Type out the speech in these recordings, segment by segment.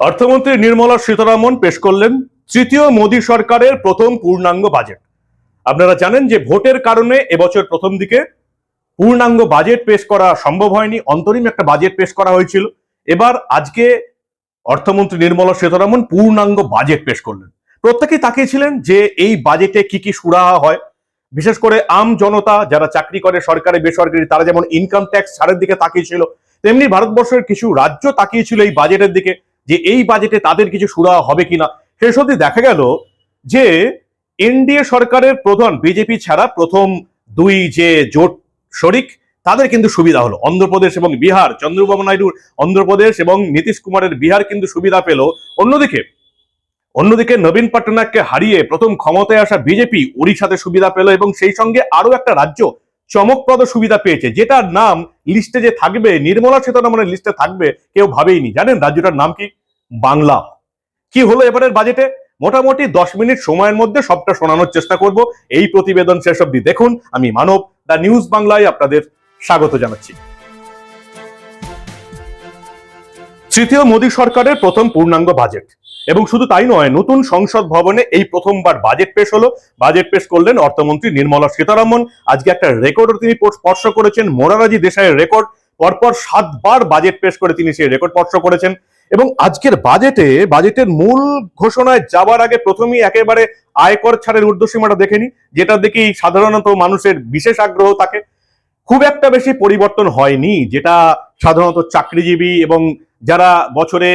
অর্থমন্ত্রী নির্মলা সীতারামন পেশ করলেন তৃতীয় মোদী সরকারের প্রথম পূর্ণাঙ্গ বাজেট। আপনারা জানেন যে ভোটের কারণে এবছর প্রথম দিকে পূর্ণাঙ্গ বাজেট পেশ করা সম্ভব হয়নি, অন্তরিম একটা বাজেট পেশ করা হয়েছিল। এবার আজকে অর্থমন্ত্রী নির্মলা সীতারামন পূর্ণাঙ্গ বাজেট পেশ করলেন। প্রত্যেকেই তাকিয়েছিলেন যে এই বাজেটে কি কি সুরাহা হয়। বিশেষ করে আম জনতা, যারা চাকরি করে সরকারি, বেসরকারি, তারা যেমন ইনকাম ট্যাক্স ছাড়ের দিকে তাকিয়েছিল, তেমনি ভারতবর্ষের কিছু রাজ্য তাকিয়েছিল এই বাজেটের দিকে। যে এই বাজেটে তাদের কিছু সুরা হবে কিনা, শেষ অবধি দেখা গেল যে এনডিএ সরকারের প্রধান বিজেপি ছাড়া প্রথম দুই যে জোট শরিক, তাদের কিন্তু সুবিধা হলো। অন্ধ্রপ্রদেশ এবং বিহার, চন্দ্রবাবু নাইডুর অন্ধ্রপ্রদেশ এবং নীতিশ কুমারের বিহার কিন্তু সুবিধা পেল। অন্যদিকে অন্যদিকে নবীন পটনায়ককে হারিয়ে প্রথম ক্ষমতায় আসা বিজেপি ওড়িশাতে সুবিধা পেল এবং সেই সঙ্গে আরও একটা রাজ্য চমকপ্রদ সুবিধা পেয়েছে, যেটার নাম লিস্টে যে থাকবে, নির্মলা সীতারামনের লিস্টে থাকবে, কেউ ভাবেইনি। জানেন রাজ্যটার নাম কি? বাংলা। কি হলো এবারের বাজেটে মোটামুটি দশ মিনিট সময়ের মধ্যে সবটা শোনানোর চেষ্টা করব। এই প্রতিবেদন শেষ অব্দি দেখুন। আমি মানব দ্য নিউজ বাংলায় আপনাদের স্বাগত জানাচ্ছি। তৃতীয় মোদী সরকারের প্রথম পূর্ণাঙ্গ বাজেট এবং শুধু তাই নয়, নতুন সংসদ ভবনে এই প্রথমবার বাজেট পেশ হলো। বাজেট পেশ করলেন অর্থমন্ত্রী নির্মলা সীতারামন। আজকে একটা রেকর্ডও তিনি স্পর্শ করেছেন, মোরারাজি দেশাইয়ের রেকর্ড পরপর সাতবার বাজেট পেশ করে তিনি সেই রেকর্ড স্পর্শ করেছেন। এবং আজকের বাজেটে বাজেটের মূল ঘোষণায় যাবার আগে প্রথমেই একেবারে আয়কর ছাড়ের ঊর্ধ্বসীমাটা দেখেনি যেটা দেখেই সাধারণত মানুষের বিশেষ আগ্রহ থাকে। খুব একটা বেশি পরিবর্তন হয়নি, যেটা সাধারণত চাকরিজীবী এবং যারা বছরে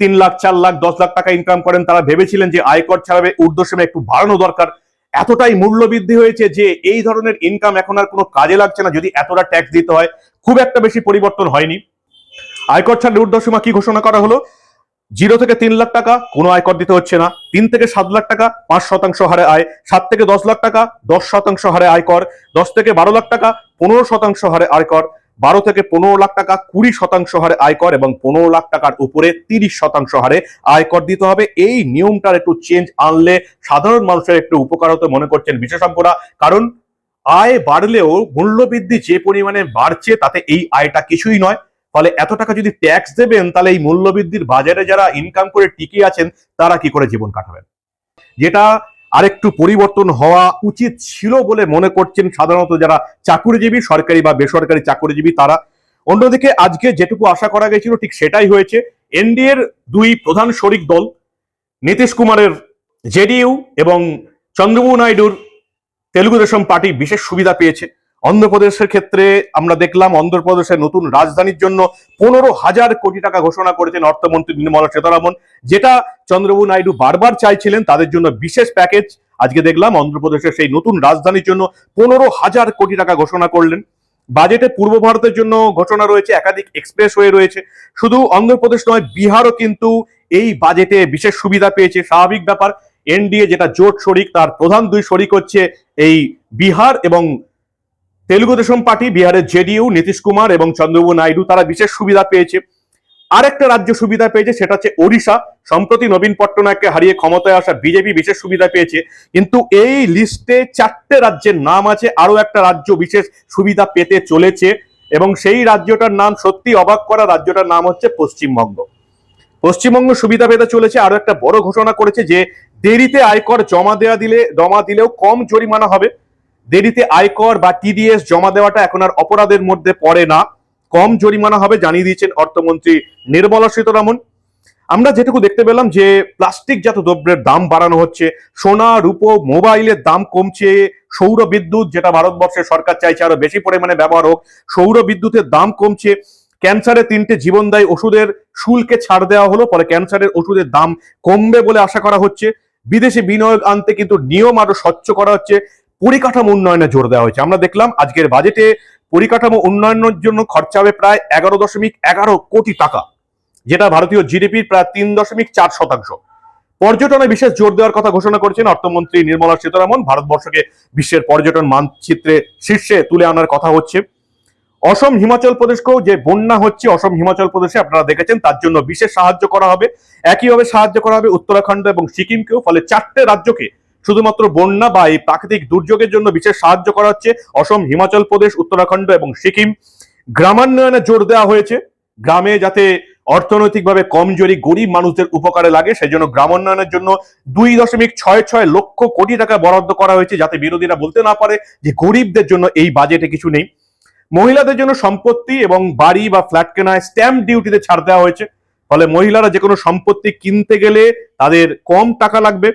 তিন লাখ, চার লাখ, দশ লাখ টাকা ইনকাম করেন, তারা ভেবেছিলেন যে আয়কর ছাড়াবে ঊর্ধ্বসীমা একটু বাড়ানো দরকার। এতটাই মূল্য বৃদ্ধি হয়েছে যে এই ধরনের ইনকাম এখন আর কোনো কাজে লাগছে না, যদি এতটা ট্যাক্স দিতে হয়। খুব একটা বেশি পরিবর্তন হয়নি। আয়কর ছাড়ের ঊর্ধ্বসীমা কি ঘোষণা করা হলো? জিরো থেকে তিন লাখ টাকা, কোনো আয়কর দিতে হচ্ছে না। তিন থেকে সাত লাখ টাকা, পাঁচ শতাংশ হারে আয়। সাত থেকে দশ লাখ টাকা, দশ শতাংশ হারে আয়কর। দশ থেকে বারো লাখ টাকা, পনেরো শতাংশ হারে আয়কর। বারো থেকে পনেরো লাখ টাকা কুড়ি শতাংশ হারে আয়কর এবং পনেরো লাখ টাকার উপরে তিরিশ শতাংশ হারে আয়কর দিতে হবে। এই নিয়মটার একটু চেঞ্জ আনলে সাধারণ মানুষের একটু উপকার হতে মনে করছেন বিশেষজ্ঞরা। কারণ আয় বাড়লেও মূল্যবৃদ্ধি যে পরিমাণে বাড়ছে তাতে এই আয়টা কিছুই নয়। ফলে এত টাকা যদি ট্যাক্স দেবেন, তাহলে এই মূল্যবৃদ্ধির বাজারে যারা ইনকাম করে টিকে আছেন, তারা কি করে জীবন কাটাবেন? যেটা আরেকটু পরিবর্তন হওয়া উচিত ছিল বলে মনে করছেন সাধারণত যারা চাকুরিজীবী, সরকারি বা বেসরকারি চাকুরিজীবী তারা। অন্যদিকে আজকে যেটুকু আশা করা গেছিল ঠিক সেটাই হয়েছে। এনডিএর দুই প্রধান শরিক দল, নীতিশ কুমারের জেডিইউ এবং চন্দ্রবাবু নাইডুর তেলুগু দেশম পার্টি বিশেষ সুবিধা পেয়েছে। অন্ধ্রপ্রদেশের ক্ষেত্রে আমরা দেখলাম অন্ধ্রপ্রদেশের নতুন রাজধানীর জন্য পনেরো হাজার কোটি টাকা ঘোষণা করেছেন অর্থমন্ত্রী নির্মলা সীতারামন, যেটা চন্দ্রবাবু নাইডু বারবার চাইছিলেন তাদের জন্য বিশেষ প্যাকেজ। আজকে দেখলাম অন্ধ্রপ্রদেশের সেই নতুন রাজধানীর জন্য পনেরো হাজার কোটি টাকা ঘোষণা করলেন। বাজেটে পূর্ব ভারতের জন্য ঘোষণা রয়েছে, একাধিক এক্সপ্রেস হয়ে রয়েছে। শুধু অন্ধ্রপ্রদেশ নয়, বিহারও কিন্তু এই বাজেটে বিশেষ সুবিধা পেয়েছে। স্বাভাবিক ব্যাপার, এনডিএ যেটা জোট শরিক, তার প্রধান দুই শরিক হচ্ছে এই বিহার এবং তেলুগু দেশম পার্টি, বিহারের জেডিইউ, নীতিশ কুমার এবং চন্দ্রবাবু নাইডু তারা বিশেষ সুবিধা পেয়েছে। আরেকটা রাজ্য সুবিধা পেয়েছে, সেটা হচ্ছে ওড়িশা। সম্প্রতি নবীন পট্টনায়ককে হারিয়ে ক্ষমতায় আসা বিজেপি বিশেষ সুবিধা পেয়েছে। কিন্তু এই লিস্টে চারটে রাজ্যের নাম আছে আরও একটা রাজ্য বিশেষ সুবিধা পেতে চলেছে। এবং সেই রাজ্যটার নাম সত্যি অবাক করা রাজ্যটার নাম হচ্ছে পশ্চিমবঙ্গ। পশ্চিমবঙ্গ সুবিধা পেতে চলেছে আরও একটা বড় ঘোষণা করেছে যে দেরিতে আয়কর জমা দেওয়া দিলে জমা দিলেও কম জরিমানা হবে। দেরিতে আয়কর বা টিডিএস জমা দেওয়াটা এখন আর অপরাধের মধ্যে পড়ে না। কম জরিমানা হবে জানিয়ে দিয়েছেন অর্থমন্ত্রী নির্মলা সীতারামন। আমরা যেটুকু দেখতে পেলাম যে প্লাস্টিক জাত দ্রব্যের দাম বাড়ানো হচ্ছে, সোনা, রূপো, মোবাইলের দাম কমছে, সৌর বিদ্যুৎ, যেটা ভারতবর্ষের সরকার চাইছে আরও বেশি পরিমাণে ব্যবহার হোক, সৌর বিদ্যুতের দাম কমছে, ক্যান্সারের তিনটে জীবনদায়ী ওষুধের শুল্কে ছাড় দেওয়া হলো, ফলে ক্যান্সারের ওষুধের দাম কমবে বলে আশা করা হচ্ছে। বিদেশে বিনিয়োগ আনতে কিন্তু নিয়ম আরও স্বচ্ছ করা হচ্ছে। পরিকাঠামো উন্নয়নে জোর দেওয়া হয়েছে। আমরা দেখলাম আজকের বাজেটে পরিকাঠামো উন্নয়নের জন্য খরচা হবে প্রায় এগারো দশমিক এগারো কোটি টাকা, যেটা ভারতীয় জিডিপির প্রায় তিন দশমিক চার শতাংশ। পর্যটনে বিশেষ জোর দেওয়ার কথা ঘোষণা করেছেন অর্থমন্ত্রী নির্মলা সীতারামন। ভারতবর্ষকে বিশ্বের পর্যটন মানচিত্রে শীর্ষে তুলে আনার কথা হচ্ছে। অসম হিমাচল প্রদেশকেও যে বন্যা হচ্ছে অসম হিমাচল প্রদেশে আপনারা দেখেছেন, তার জন্য বিশেষ সাহায্য করা হবে। একইভাবে সাহায্য করা হবে উত্তরাখণ্ড এবং সিকিমকেও, ফলে চারটে রাজ্যকে শুধুমাত্র বন্যা বা এই প্রাকৃতিক দুর্যোগের জন্য বিশেষ সাহায্য করা হচ্ছে। অসম, হিমাচল প্রদেশ, উত্তরাখণ্ড এবং সিকিম। গ্রামান্বয়নে জোর দেওয়া হয়েছে। গ্রামে যাতে অর্থনৈতিকভাবে কমজোরি গরিব মানুষদের উপকারে লাগে, সেজন্য গ্রাম উন্নয়নের জন্য দুই দশমিক ছয় ছয় লক্ষ কোটি টাকা বরাদ্দ করা হয়েছে, যাতে বিরোধীরা বলতে না পারে যে গরিবদের জন্য এই বাজেটে কিছু নেই। মহিলাদের জন্য সম্পত্তি এবং বাড়ি বা ফ্ল্যাট কেনায় স্ট্যাম্প ডিউটিতে ছাড় দেওয়া হয়েছে। ফলে মহিলারা যে কোনো সম্পত্তি কিনতে গেলে তাদের কম টাকা লাগবে।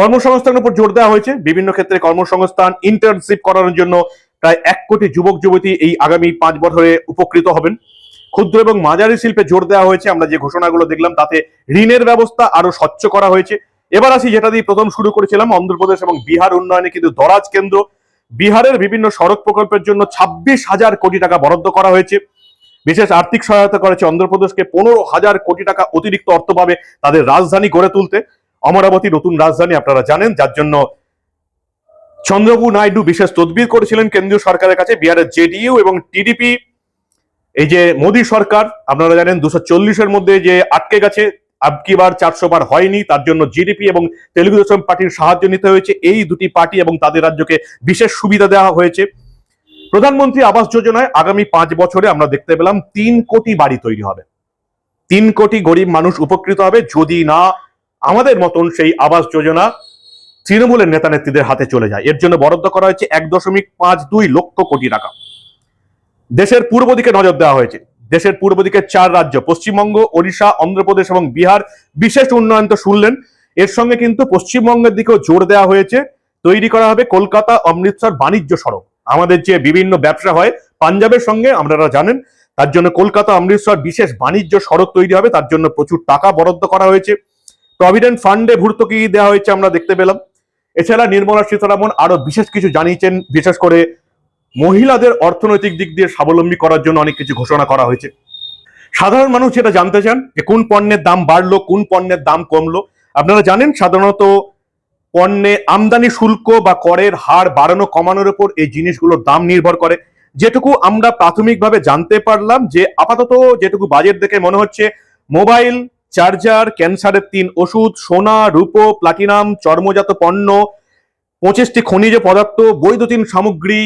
কর্মসংস্থানের উপর জোর দেওয়া হয়েছে। বিভিন্ন ক্ষেত্রে কর্মসংস্থান ইন্টার্নশিপ করানোর জন্য প্রায় এক কোটি যুবক, যুবতী এই আগামী পাঁচ বছরে উপকৃত হবেন। ক্ষুদ্র এবং মাঝারি শিল্পে জোর দেওয়া হয়েছে। আমরা যে ঘোষণাগুলো দেখলাম, তাতে ঋণের ব্যবস্থা আরও স্বচ্ছ করা হয়েছে। এবার আসি যেটা দিয়ে প্রথম শুরু করেছিলাম, অন্ধ্রপ্রদেশ এবং বিহার উন্নয়নে কিন্তু দরাজ কেন্দ্র। বিহারের বিভিন্ন সড়ক প্রকল্পের জন্য ছাব্বিশ হাজার কোটি টাকা বরাদ্দ করা হয়েছে। বিশেষ আর্থিক সহায়তা করেছে অন্ধ্রপ্রদেশকে পনেরো হাজার কোটি টাকা অতিরিক্ত অর্থ পাবে তাদের রাজধানী গড়ে তুলতে। অমরাবতী নতুন রাজধানী আপনারা জানেন, যার জন্য চন্দ্রবাবু নাইডু বিশেষ তদবির করেছিলেন কেন্দ্রীয় সরকারের কাছে, বিহারের জেডিইউ এবং টিডিপি। এই যে মোদী সরকার, আপনারা জানেন দুশো চল্লিশের মধ্যে যে আটকে গেছে আবকি বার চারশো বার হয়নি, তার জন্য জিডিপি এবং তেলুগু দেশম পার্টির সাহায্য নিতে হয়েছে। এই দুটি পার্টি এবং তাদের রাজ্যকে বিশেষ সুবিধা দেওয়া হয়েছে। প্রধানমন্ত্রী আবাস যোজনায় আগামী পাঁচ বছরে আমরা দেখতে পেলাম তিন কোটি বাড়ি তৈরি হবে। তিন কোটি গরিব মানুষ উপকৃত হবে, যদি না আমাদের মতন সেই আবাস যোজনা তৃণমূলের নেতা নেত্রীদের হাতে চলে যায়। এর জন্য বরাদ্দ করা হয়েছে এক দশমিক পাঁচ দুই লক্ষ কোটি টাকা। দেশের পূর্ব দিকে নজর দেওয়া হয়েছে। দেশের পূর্ব দিকে চার রাজ্য, পশ্চিমবঙ্গ, ওড়িশা, অন্ধ্রপ্রদেশ এবং বিহার বিশেষ উন্নয়ন তো শুনলেন। এর সঙ্গে কিন্তু পশ্চিমবঙ্গের দিকেও জোর দেওয়া হয়েছে। তৈরি করা হবে কলকাতা, অমৃতসর বাণিজ্য সড়ক। আমাদের যে বিভিন্ন ব্যবসা হয়, পাঞ্জাবের সঙ্গে আপনারা জানেন, তার জন্য কলকাতা, অমৃতসর বিশেষ বাণিজ্য সড়ক তৈরি হবে। তার জন্য প্রচুর টাকা বরাদ্দ করা হয়েছে। প্রভিডেন্ট ফান্ডে ভর্তুকি দেওয়া হয়েছে আমরা দেখতে পেলাম। এছাড়া নির্মলা সীতারামন আরও বিশেষ কিছু জানিয়েছেন, বিশেষ করে মহিলাদের অর্থনৈতিক দিক দিয়ে স্বাবলম্বী করার জন্য অনেক কিছু ঘোষণা করা হয়েছে। সাধারণ মানুষ যেটা জানতে চান যে কোন পণ্যের দাম বাড়লো, কোন পণ্যের দাম কমলো। আপনারা জানেন সাধারণত পণ্যে আমদানি শুল্ক বা করের হার বাড়ানো, কমানোর উপর এই জিনিসগুলোর দাম নির্ভর করে। যেটুকু আমরা প্রাথমিকভাবে জানতে পারলাম যে আপাতত যেটুকু বাজেট দেখে মনে হচ্ছে, মোবাইল চার্জার, ক্যান্সারের তিন ওষুধ, সোনা, রূপো, প্লাটিনাম, চর্মজাত পণ্য, পঁচিশটি খনিজ পদার্থ, বৈদ্যুতিন সামগ্রী,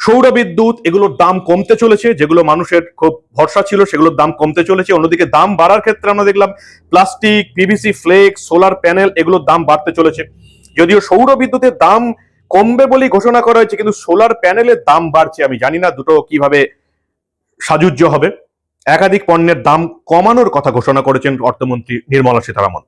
সৌর বিদ্যুৎ, এগুলোর দাম কমতে চলেছে, যেগুলো মানুষের খুব ভরসা ছিল, সেগুলোর দাম কমতে চলেছে। অন্যদিকে দাম বাড়ার ক্ষেত্রে আমরা দেখলাম plastic PVC flex, solar panel, এগুলোর দাম বাড়তে চলেছে। যদিও সৌর বিদ্যুতের দাম কমবে বলেই ঘোষণা করা হয়েছে, কিন্তু সোলার প্যানেলের দাম বাড়ছে, আমি জানি না দুটো কীভাবে সাজুজ্য হবে। একাধিক পণ্যের দাম কমানোর কথা ঘোষণা করেছেন অর্থমন্ত্রী নির্মলা সীতারামন।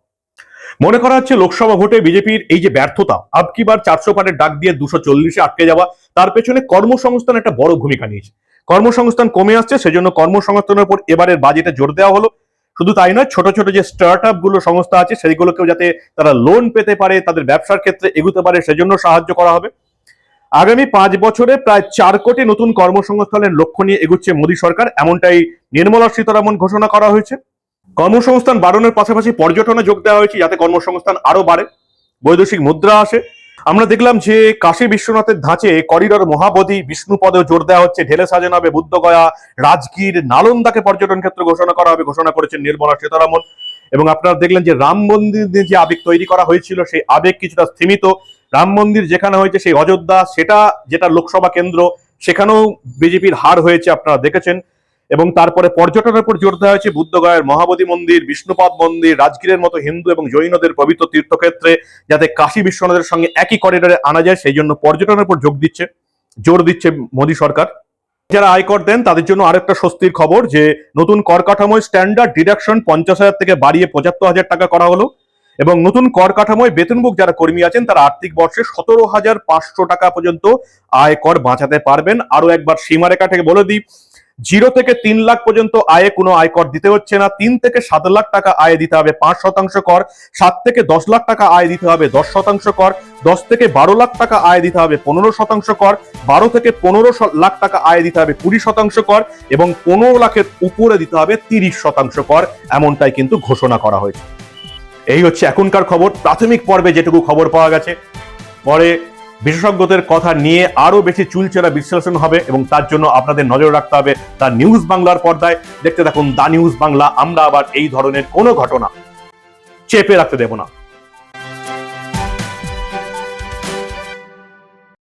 মনে করা হচ্ছে লোকসভা ভোটে বিজেপির এই যে ব্যর্থতা আবকিবার চারশো পারের ডাক দিয়ে দুশো চল্লিশে আটকে যাওয়া, তার পেছনে কর্মসংস্থান একটা বড় ভূমিকা নিয়েছে। কর্মসংস্থান কমে আসছে, সেজন্য কর্মসংস্থানের উপর এবারের বাজেটে জোর দেওয়া হলো। শুধু তাই নয়, ছোট ছোট যে স্টার্টগুলো সংস্থা আছে সেইগুলোকেও যাতে তারা লোন পেতে পারে, তাদের ব্যবসার ক্ষেত্রে এগুতে পারে, সেজন্য সাহায্য করা হবে। আগামী পাঁচ বছরে প্রায় চার কোটি নতুন কর্মসংস্থানের লক্ষ্য নিয়ে এগুচ্ছে মোদী সরকার, এমনটাই নির্মলা সীতারামন ঘোষণা করা হয়েছে। কর্মসংস্থান বাড়ানোর পাশাপাশি পর্যটনে যোগ দেওয়া হয়েছে যাতে কর্মসংস্থান আরও বাড়ে। বৈদেশিক মুদ্রা আসে। আমরা দেখলাম যে কাশী বিশ্বনাথের ধাঁচে করিডর মহাবোধি বিষ্ণুপদেও জোর দেওয়া হচ্ছে। ঢেলে সাজানো হবে বুদ্ধগয়া, রাজগীর, নালন্দাকে পর্যটন ক্ষেত্র ঘোষণা করা হবে, ঘোষণা করেছেন নির্মলা সীতারামন। এবং আপনারা দেখলেন যে রাম মন্দির যে আবেগ তৈরি করা হয়েছিল, সেই আবেগ কিছুটা স্থিমিত রাম মন্দির যেখানে হয়েছে সেই অযোধ্যা, সেটা যেটা লোকসভা কেন্দ্র, সেখানেও বিজেপির হার হয়েছে আপনারা দেখেছেন। এবং তারপরে পর্যটনের উপর জোর দেওয়া হয়েছে বুদ্ধগয়ার মহাবোধি মন্দির, বিষ্ণুপদ মন্দির, রাজগীরের মতো হিন্দু এবং জৈনদের পবিত্র তীর্থক্ষেত্রে যাতে কাশী বিশ্বনাথের সঙ্গে একই করিডোরে আনা যায়, সেই জন্য পর্যটনের উপর যোগ দিচ্ছে, জোর দিচ্ছে মোদী সরকার। যারা আয়কর দেন, তাদের জন্য আরেকটা স্বস্তির খবর যে নতুন কর কাঠামোয় স্ট্যান্ডার্ড ডিডাকশন পঞ্চাশ হাজার থেকে বাড়িয়ে পঁচাত্তর হাজার টাকা করা হলো। এবং নতুন কর কাঠামোয় বেতনভোগ যারা কর্মী আছেন, তারা আর্থিক বর্ষে সতেরো হাজার পাঁচশো টাকা পর্যন্ত আয় কর বাঁচাতে পারবেন। আরও একবার সীমারেখা থেকে বলে দিই, জিরো থেকে তিন লাখ পর্যন্ত আয়ে কোনো আয়কর দিতে হচ্ছে না। তিন থেকে সাত লাখ টাকা আয় দিতে হবে পাঁচ শতাংশ কর, সাত থেকে দশ লাখ টাকা আয় দিতে হবে দশ শতাংশ কর, দশ থেকে বারো লাখ টাকা আয় দিতে হবে পনেরো শতাংশ কর, বারো থেকে পনেরো লাখ টাকা আয় দিতে হবে কুড়ি শতাংশ কর এবং পনেরো লাখের উপরে দিতে হবে তিরিশ শতাংশ কর, এমনটাই কিন্তু ঘোষণা করা হয়েছে। এই হচ্ছে এখনকার খবর। প্রাথমিক পর্বে যেটুকু খবর পাওয়া গেছে, পরে বিশেষজ্ঞদের কথা নিয়ে আরও বেশি চুলচেরা বিশ্লেষণ হবে এবং তার জন্য আপনাদের নজর রাখতে হবে তার নিউজ বাংলার পর্দায়। দেখতে থাকুন দা নিউজ বাংলা। আমরা আবার এই ধরনের কোনো ঘটনা চেপে রাখতে দেব না।